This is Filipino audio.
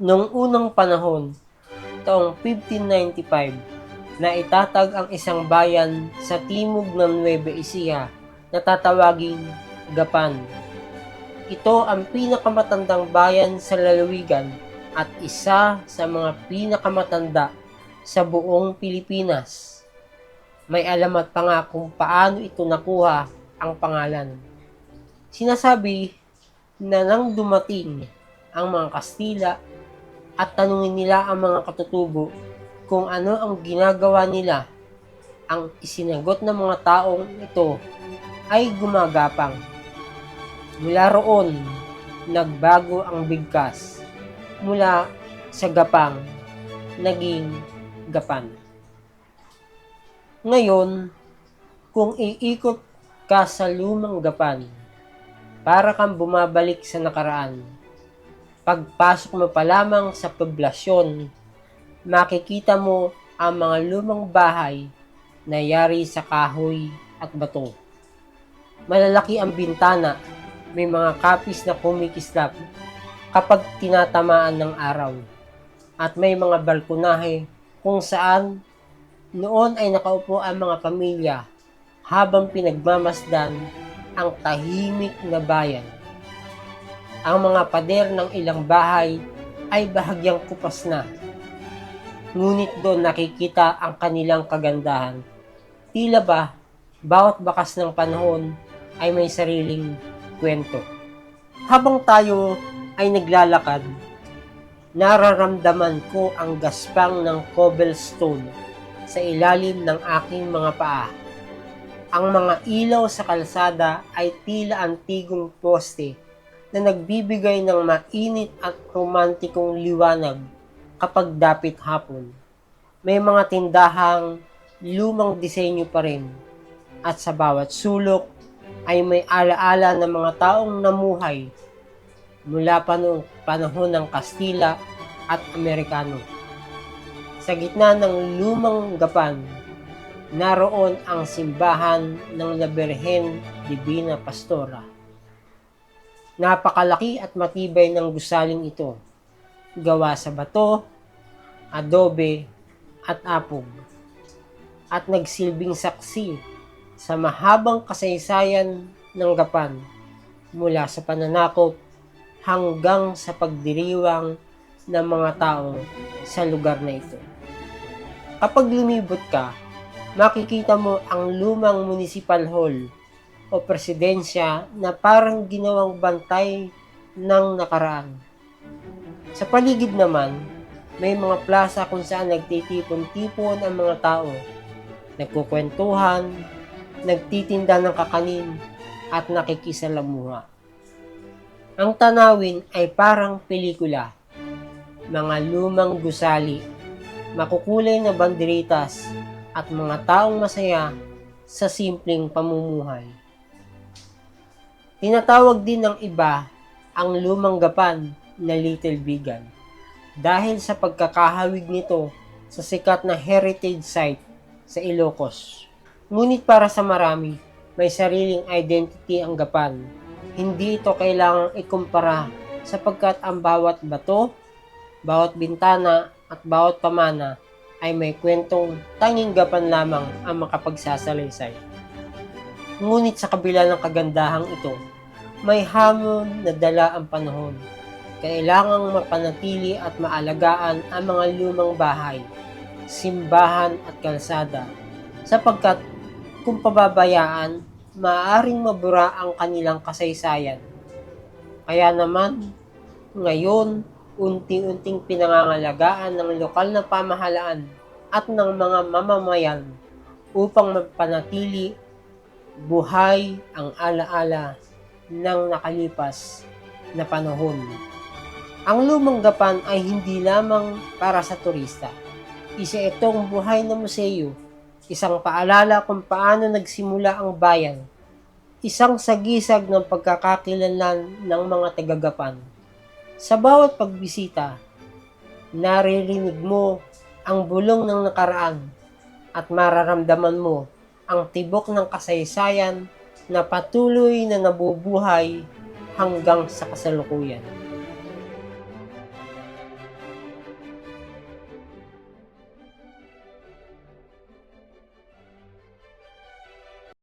Noong unang panahon, taong 1595, na itatag ang isang bayan sa timog ng Nueva Ecija na tatawaging Gapan. Ito ang pinakamatandang bayan sa lalawigan at isa sa mga pinakamatanda sa buong Pilipinas. May alamat pa nga kung paano ito nakuha ang pangalan. Sinasabi na nang dumating ang mga Kastila at tanungin nila ang mga katutubo kung ano ang ginagawa nila, ang isinagot ng mga taong ito ay gumagapang. Mula roon, nagbago ang bigkas. Mula sa gapang, naging gapan. Ngayon, kung iikot ka sa lumang gapan, para kang bumabalik sa nakaraan. Pagpasok mo pa lamang sa poblasyon, makikita mo ang mga lumang bahay na yari sa kahoy at bato. Malalaki ang bintana, may mga kapis na kumikislap kapag tinatamaan ng araw. At may mga balkonahe kung saan noon ay nakaupo ang mga pamilya habang pinagmamasdan ang tahimik na bayan. Ang mga pader ng ilang bahay ay bahagyang kupas na. Ngunit doon nakikita ang kanilang kagandahan. Tila ba, bawat bakas ng panahon ay may sariling kwento. Habang tayo ay naglalakad, nararamdaman ko ang gaspang ng cobblestone sa ilalim ng aking mga paa. Ang mga ilaw sa kalsada ay tila antigong poste na nagbibigay ng mainit at romantikong liwanag kapag dapit hapon. May mga tindahang lumang disenyo pa rin at sa bawat sulok ay may alaala ng mga taong namuhay mula pa noong panahon ng Kastila at Amerikano. Sa gitna ng lumang gapan, naroon ang simbahan ng La Divina Pastora. Napakalaki at matibay ng gusaling ito, gawa sa bato, adobe, at apog, at nagsilbing saksi sa mahabang kasaysayan ng gapan mula sa pananakop hanggang sa pagdiriwang ng mga tao sa lugar na ito. Kapag lumibot ka, makikita mo ang lumang municipal hall o presidensya na parang ginawang bantay ng nakaraan. Sa paligid naman, may mga plaza kung saan nagtitipon-tipon ang mga tao, nagkukwentuhan, nagtitinda ng kakanin, at nakikisalamuha. Ang tanawin ay parang pelikula, mga lumang gusali, makukulay na banderitas, at mga taong masaya sa simpleng pamumuhay. Tinatawag din ng iba ang lumang gapan na Little Bigan dahil sa pagkakahawig nito sa sikat na heritage site sa Ilocos. Ngunit para sa marami, may sariling identity ang gapan. Hindi ito kailangang ikumpara sapagkat ang bawat bato, bawat bintana at bawat pamana ay may kwentong tanging gapan lamang ang makapagsasalaysay. Ngunit sa kabila ng kagandahang ito, may hamon na dala ang panahon. Kailangang mapanatili at maalagaan ang mga lumang bahay, simbahan at kalsada sapagkat kung pababayaan, maaaring mabura ang kanilang kasaysayan. Kaya naman, ngayon, unti-unting pinangangalagaan ng lokal na pamahalaan at ng mga mamamayan upang mapanatili buhay ang alaala ng nakalipas na panahon. Ang lumang gapan ay hindi lamang para sa turista. Isa itong buhay na museo, isang paalala kung paano nagsimula ang bayan, isang sagisag ng pagkakakilanlan ng mga tagagapan. Sa bawat pagbisita, naririnig mo ang bulong ng nakaraan at mararamdaman mo ang tibok ng kasaysayan na patuloy na nabubuhay hanggang sa kasalukuyan.